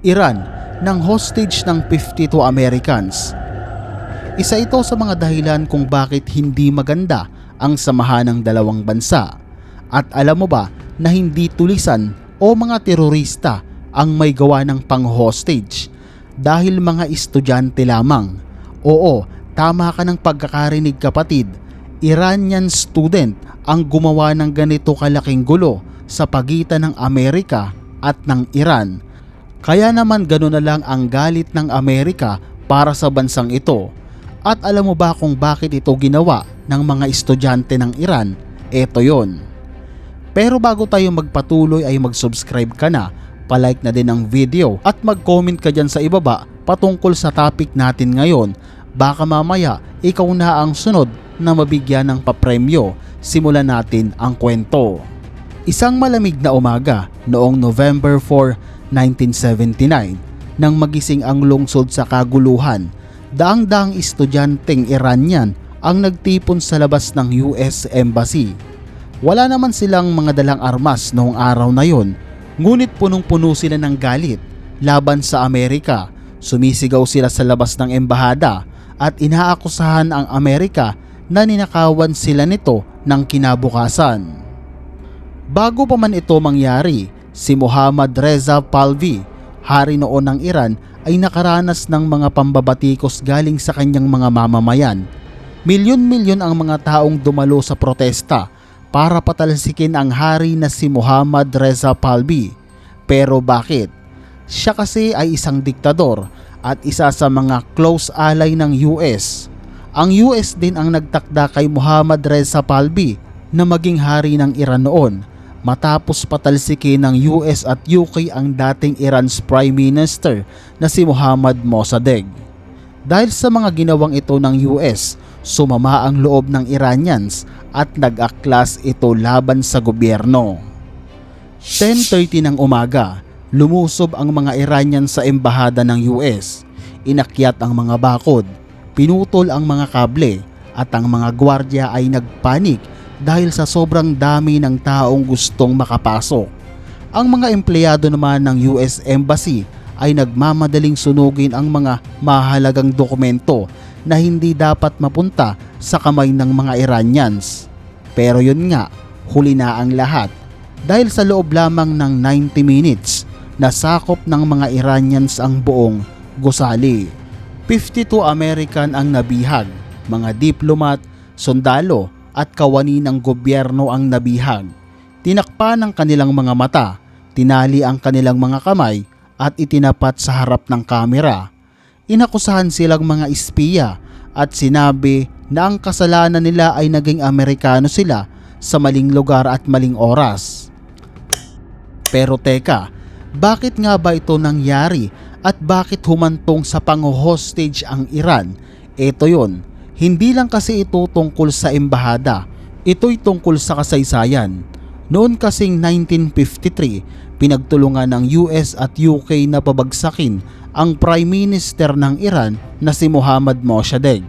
Iran ng hostage ng 52 Americans. Isa ito sa mga dahilan kung bakit hindi maganda ang samahan ng dalawang bansa. At alam mo ba na hindi tulisan o mga terorista ang may gawa ng pang-hostage dahil mga estudyante lamang. Oo, tama ka ng pagkakarinig kapatid. Iranian student ang gumawa ng ganito kalaking gulo sa pagitan ng Amerika at ng Iran. Kaya naman gano'n na lang ang galit ng Amerika para sa bansang ito. At alam mo ba kung bakit ito ginawa ng mga estudyante ng Iran? Ito yon. Pero bago tayo magpatuloy ay mag-subscribe ka na, palike na din ang video at mag-comment ka dyan sa ibaba patungkol sa topic natin ngayon. Baka mamaya ikaw na ang sunod na mabigyan ng papremyo. Simulan natin ang kwento. Isang malamig na umaga noong November 4, 1979 nang magising ang lungsod sa kaguluhan, daang-daang estudyanteng Iranian ang nagtipon sa labas ng US Embassy. Wala naman silang mga dalang armas noong araw na yon, ngunit punong-puno sila ng galit laban sa Amerika. Sumisigaw sila sa labas ng embahada at inaakusahan ang Amerika na ninakawan sila nito ng kinabukasan. Bago pa man ito mangyari, si Muhammad Reza Pahlavi, hari noon ng Iran, ay nakaranas ng mga pambabatikos galing sa kanyang mga mamamayan. Milyon-milyon ang mga taong dumalo sa protesta para patalsikin ang hari na si Muhammad Reza Pahlavi. Pero bakit? Siya kasi ay isang diktador at isa sa mga close ally ng US. Ang US din ang nagtakda kay Muhammad Reza Pahlavi na maging hari ng Iran noon matapos patalsikin ng US at UK ang dating Iran's Prime Minister na si Mohammad Mossadegh. Dahil sa mga ginawang ito ng US, sumama ang loob ng Iranians at nag-aklas ito laban sa gobyerno. 10.30 ng umaga, lumusob ang mga Iranian sa embahada ng US. Inakyat ang mga bakod, pinutol ang mga kable at ang mga gwardya ay nagpanik dahil sa sobrang dami ng taong gustong makapasok. Ang mga empleyado naman ng US Embassy ay nagmamadaling sunugin ang mga mahalagang dokumento na hindi dapat mapunta sa kamay ng mga Iranians. Pero yun nga, huli na ang lahat dahil sa loob lamang ng 90 minutes nasakop ng mga Iranians ang buong gusali. 52 American ang nabihag, mga diplomat, sundalo at kawani ng gobyerno ang nabihag. Tinakpa ng kanilang mga mata, tinali ang kanilang mga kamay at itinapat sa harap ng kamera. Inakusahan silang mga espiya at sinabi na ang kasalanan nila ay naging Amerikano sila sa maling lugar at maling oras. Pero teka, bakit nga ba ito nangyari at bakit humantong sa pang-hostage ang Iran? Ito yon, hindi lang kasi ito tungkol sa embahada, ito'y tungkol sa kasaysayan. Noon kasing 1953, pinagtulungan ng US at UK na pabagsakin ang Prime Minister ng Iran na si Mohammad Mossadegh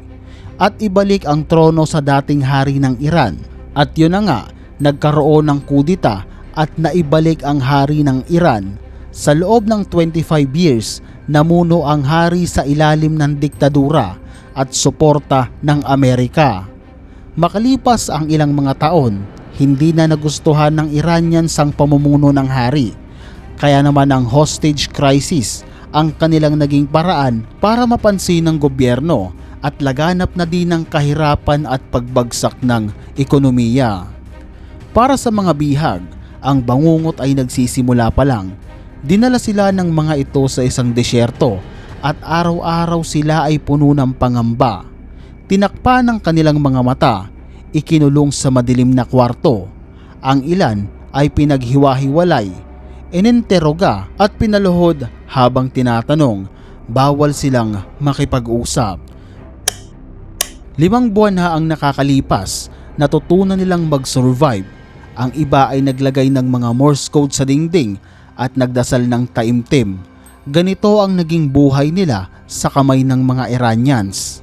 at ibalik ang trono sa dating hari ng Iran. At yun na nga, nagkaroon ng kudita at naibalik ang hari ng Iran sa loob ng 25 years, namuno ang hari sa ilalim ng diktadura at suporta ng Amerika. Makalipas ang ilang mga taon, hindi na nagustuhan ng Iranians ang pamumuno ng hari. Kaya naman ang hostage crisis ang kanilang naging paraan para mapansin ng gobyerno at laganap na din ng kahirapan at pagbagsak ng ekonomiya. Para sa mga bihag, ang bangungot ay nagsisimula pa lang Dinala sila ng mga ito sa isang desyerto at araw-araw sila ay puno ng pangamba. Tinakpa ng kanilang mga mata, ikinulong sa madilim na kwarto. Ang ilan ay pinaghiwa-hiwalay, ininteroga at pinaluhod habang tinatanong, bawal silang makipag-usap. Limang buwan na ang nakakalipas, natutunan nilang mag-survive. Ang iba ay naglagay ng mga Morse code sa dingding at nagdasal ng taimtim. Ganito ang naging buhay nila sa kamay ng mga Iranians.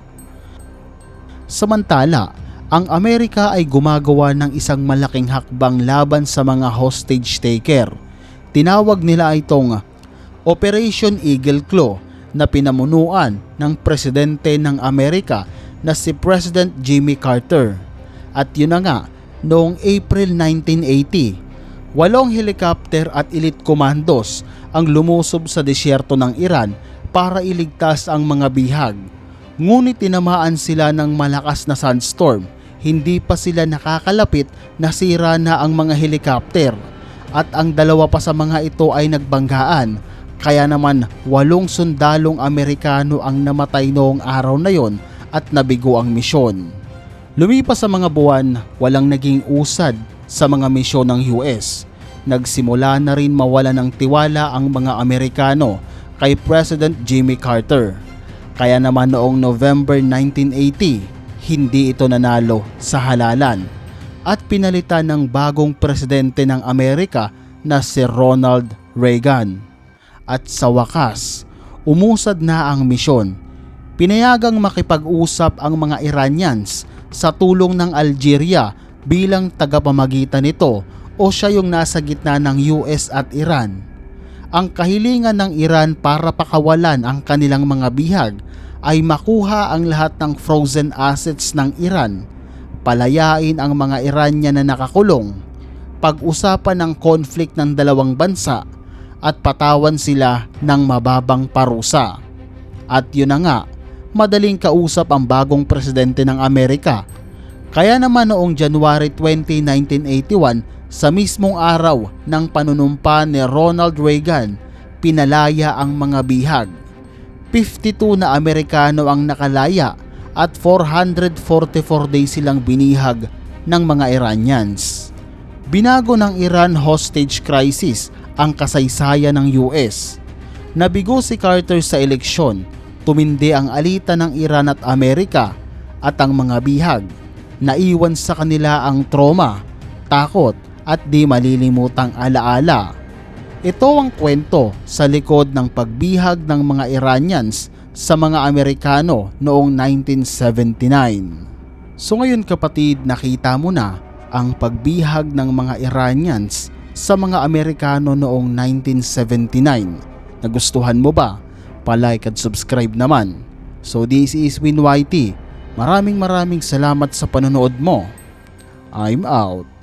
Samantala, ang Amerika ay gumagawa ng isang malaking hakbang laban sa mga hostage taker. Tinawag nila itong Operation Eagle Claw na pinamunuan ng presidente ng Amerika na si President Jimmy Carter. At yun na nga, noong April 1980, walong helicopter at elite commandos ang lumusob sa disyerto ng Iran para iligtas ang mga bihag. Ngunit tinamaan sila ng malakas na sandstorm. Hindi pa sila nakakalapit nasira na ang mga helicopter at ang dalawa pa sa mga ito ay nagbanggaan. Kaya naman walong sundalong Amerikano ang namatay noong araw na yon at nabigo ang misyon. Lumipas sa mga buwan, walang naging usad sa mga misyon ng US. Nagsimula na rin mawala ng tiwala ang mga Amerikano kay President Jimmy Carter. Kaya naman noong November 1980, hindi ito nanalo sa halalan at pinalitan ng bagong presidente ng Amerika na si Ronald Reagan. At sa wakas, umusad na ang misyon. Pinayagang makipag-usap ang mga Iranians sa tulong ng Algeria bilang tagapamagitan nito o siya yung nasa gitna ng US at Iran. Ang kahilingan ng Iran para pakawalan ang kanilang mga bihag ay makuha ang lahat ng frozen assets ng Iran palayain ang mga Iranian na nakakulong, pag-usapan ng conflict ng dalawang bansa at patawan sila ng mababang parusa. At yun na nga, madaling kausap ang bagong presidente ng Amerika. Kaya naman noong January 20, 1981, sa mismong araw ng panunumpa ni Ronald Reagan, pinalaya ang mga bihag. 52 na Amerikano ang nakalaya at 444 days silang binihag ng mga Iranians. Binago ng Iran hostage crisis ang kasaysayan ng US. Nabigo si Carter sa eleksyon, tumindi ang alitan ng Iran at Amerika at ang mga bihag. Naiwan sa kanila ang trauma, takot at di malilimutang alaala. Ito ang kwento sa likod ng pagbihag ng mga Iranians sa mga Amerikano noong 1979. So ngayon kapatid nakita mo na ang pagbihag ng mga Iranians sa mga Amerikano noong 1979. Nagustuhan mo ba? Pa-like at subscribe naman. So this is Win YT. Maraming maraming salamat sa panonood mo. I'm out.